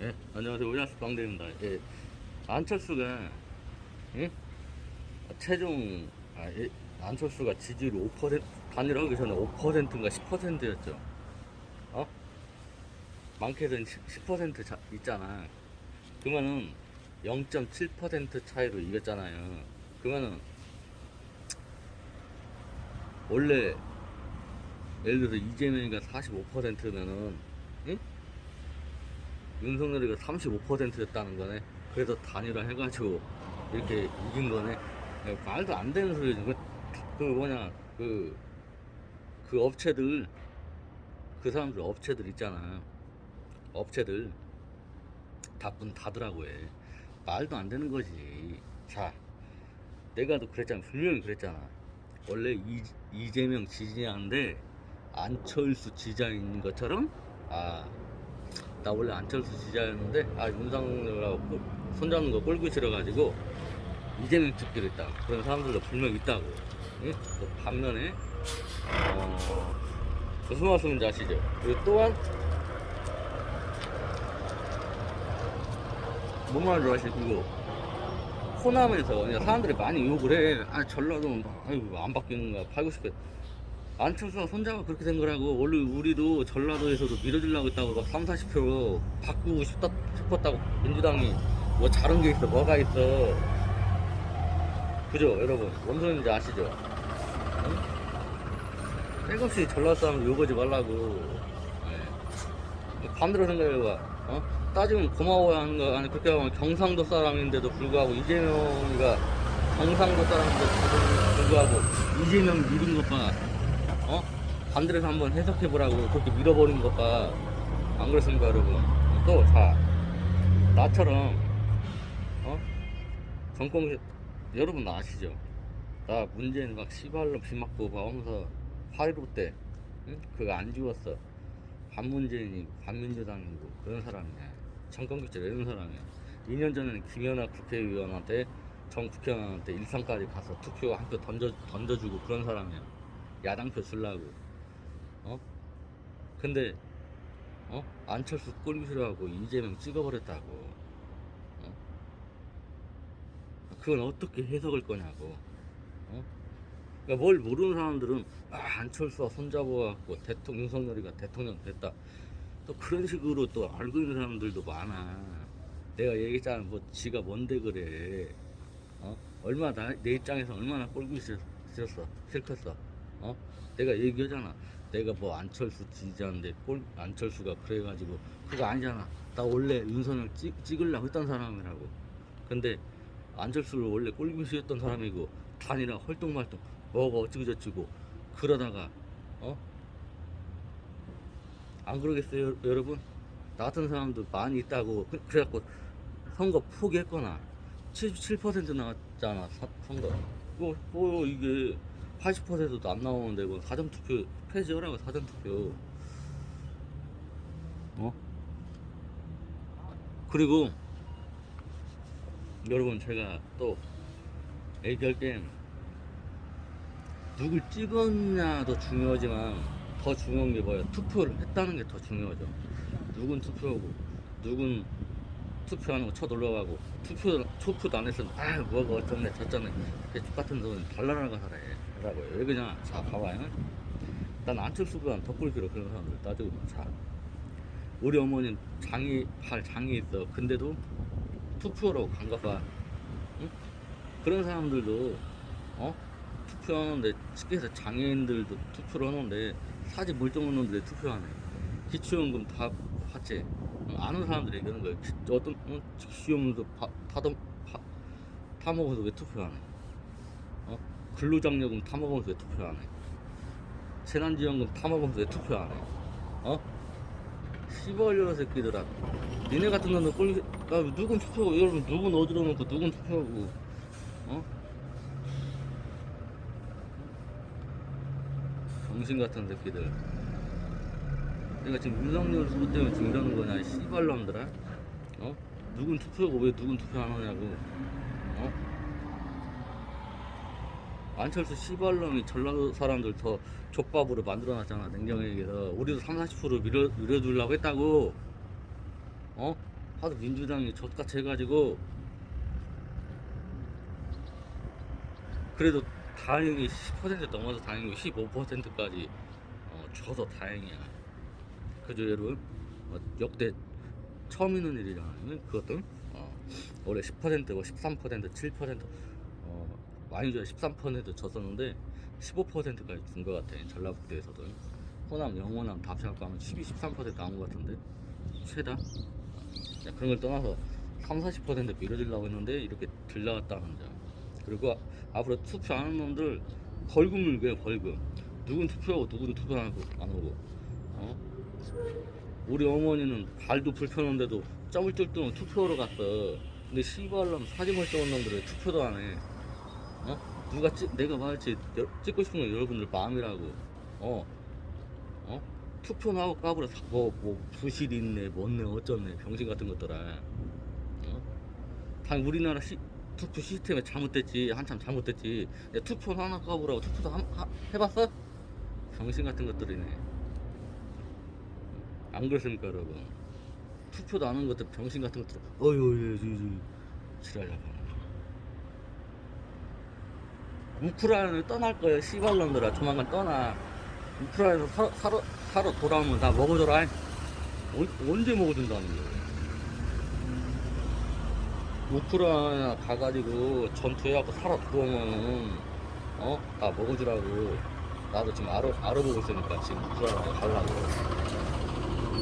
예, 안녕하세요. 오야스 광대입니다. 예, 안철수가, 예? 최종, 아, 예, 안철수가 지지율이 5% 단일화하기 전에 5%인가 10%였죠. 어? 많게는 10, 10% 자, 있잖아. 그러면은 0.7% 차이로 이겼잖아요. 그러면은 원래 예를 들어서 이재명이가 45%면은 응? 윤석열이가 35%였다는 거네. 그래서 단일화 해가지고 이렇게 이긴 거네. 야, 말도 안 되는 소리지. 그, 그 뭐냐 그, 그 업체들 그 사람들 업체들 있잖아. 업체들 다분 다더라고 해. 말도 안 되는 거지. 자, 내가 도 그랬잖아. 분명히 그랬잖아. 원래 이, 이재명 지지자인데 안철수 지지자인 것처럼 아, 나 원래 안철수 지지자였는데 아 윤상열하고 꼴- 손잡는 거 꼴기 싫어가지고 이재명 찍기로 했다. 그런 사람들도 분명 있다고. 응? 또 반면에 어, 무슨 말씀인지 아시죠? 그리고 또한 뭔 말인지 아시고 호남에서 그냥 사람들이 많이 욕을 해. 아 전라도는 아이고 안 바뀌는가 팔고 싶게. 안철수가 손자가 그렇게 된 거라고 원래 우리도 전라도에서도 밀어주려고 했다고 막 3, 40% 바꾸고 싶다, 싶었다고 민주당이 뭐 잘한 게 있어 뭐가 있어 그죠 여러분 뭔 소리인지 아시죠? 응? 백없이 전라도 사람 욕하지 말라고 네. 반대로 생각해봐 어? 따지면 고마워야 하는 거 아니 그렇게 하면 경상도 사람인데도 불구하고 이재명이가 경상도 사람인데도 불구하고 이재명 밀은 것봐 어? 반대로 한번 해석해보라고 그렇게 밀어버린 것봐 안 그렇습니까 여러분 또 자 나처럼 어? 정권 여러분 나 아시죠? 나 문재인 막 시발로 비 맞고 막 하면서 8.15때 응? 그거 안 지웠어 반문재인이고 반민주당이고 그런 사람이야 정권 교체 이런 사람이야 2년 전에는 김연아 국회의원한테 전 국회의원한테 일산까지 가서 투표 한 표 던져, 던져주고 그런 사람이야 야당표 주려고 어? 근데 어? 안철수 꼴기 싫어하고 이재명 찍어버렸다고 어? 그건 어떻게 해석을 거냐고 어? 그러니까 뭘 모르는 사람들은 아, 안철수와 손잡아갖고 대통령 윤석열이가 대통령 됐다 또 그런 식으로 또 알고 있는 사람들도 많아 내가 얘기했잖아 뭐 지가 뭔데 그래 어? 얼마나 내 입장에서 얼마나 꼴기 싫- 싫었어 싫겠어 어? 내가 얘기하잖아 내가 뭐 안철수 지지자인데 꼴 안철수가 그래가지고 그거 아니잖아 나 원래 윤석열 찍, 찍으려고 했던 사람이라고 근데 안철수를 원래 싫었던 사람이고 단이라 헐떡말떡 뭐가 어찌고 저찌고 그러다가 어? 안 그러겠어요 여러분? 나 같은 사람도 많이 있다고 그- 그래갖고 선거 포기했거나 77% 나왔잖아 사- 선거 뭐, 뭐 이게 80%도 안 나오는데 뭐 사전 투표 폐지하라고 사전 투표 어? 그리고 여러분 제가 또 얘기할 땐 누굴 찍었냐 도 중요하지만 더 중요한 게 뭐예요? 투표를 했다는 게 더 중요하죠. 누군 투표하고 누군 투표하는 거 쳐놀러가고 투표 투표도 안 했으면 아 뭐가 어쩌네 저쩌네 그 똑같은 소리 발랄하가 살아 요. 라고요. 왜 그냥 자 봐봐요. 난 안철수보다 덕골 길어 그런 사람들 따지고 자 우리 어머니는 장이 팔 장이 있어. 근데도 투표로 간가 봐. 응? 그런 사람들도 어 투표하는데 해서 장애인들도 투표를 하는데 사지 멀쩡한 놈들이 투표하네. 기초연금 다 받지. 어, 아는 사람들이 얘기하는 거예요. 기- 어떤 타던 파, 타먹어서 왜 투표하네. 어? 근로장려금 타먹으면서 왜 투표하네. 재난지원금 타먹으면서 왜 투표하네. 어? 시벌려 새끼들아. 니네 같은 놈은 꼴, 나 누군 투표하고, 여러분, 누군 어디로 놓고, 누군 투표하고, 어? 정신 같은 새끼들. 내가 지금 윤석열 후보 때문에 지금 이러는 거냐, 이 씨발놈들아? 어? 누군 투표하고 왜 누군 투표 안 하냐고, 어? 안철수 씨발놈이 전라도 사람들 더 족밥으로 만들어놨잖아, 냉정하게 얘기해서. 우리도 3, 40% 밀어, 밀어주려고 했다고, 어? 하도 민주당이 젖같이 해가지고 그래도 다행히 10% 넘어서 다행이고 15%까지 어, 줘서 다행이야. 그죠 여러분? 어, 역대 처음 있는 일이잖아요. 그것도 어, 올해 10%고 13% 7% 어, 많이 줘야 13% 줬었는데 15%까지 준 것 같아. 전라북도에서도 호남, 영호남 다 합쳐갖고 하면 12, 13% 나온 것 같은데 최다. 자, 그런 걸 떠나서 3, 40% 밀어주려고 했는데 이렇게 들나갔다는 점. 그리고 앞으로 투표 안 하는 놈들 벌금 물고요 벌금. 누군 투표하고 누군 투표 안 하고 안 오고. 어? 우리 어머니는 발도 불편한데도 점을 뜰 때는 투표하러 갔어. 근데 씨발놈 사진 못 찍은 놈들은 투표도 안 해. 어? 누가 찍, 내가 말했지 여- 찍고 싶은 건 여러분들 마음이라고. 어? 어? 투표나 하고 까불어 사- 뭐, 뭐 부실 있네 뭐네 어쩌네 병신 같은 것들아. 어? 당 우리나라 시, 투표 시스템이 잘못됐지 한참 잘못됐지. 야, 투표 하나 까불라고 투표도 한, 하, 해봤어? 병신 같은 것들이네. 안 그렇습니까 여러분? 투표도 안 하는 것들 병신 같은 것들 어휴 지랄하고 우크라이나를 떠날 거야 씨발놈들아. 조만간 떠나. 우크라이나 사, 사러, 사러 돌아오면 다 먹어줘라. 어, 언제 먹어준다는 거야 우크라이나 가가지고 전투해갖고 살아 들어오면은 어? 다 먹어주라고. 나도 지금 알아, 알아보고 있으니까 지금 우크라이나 가려고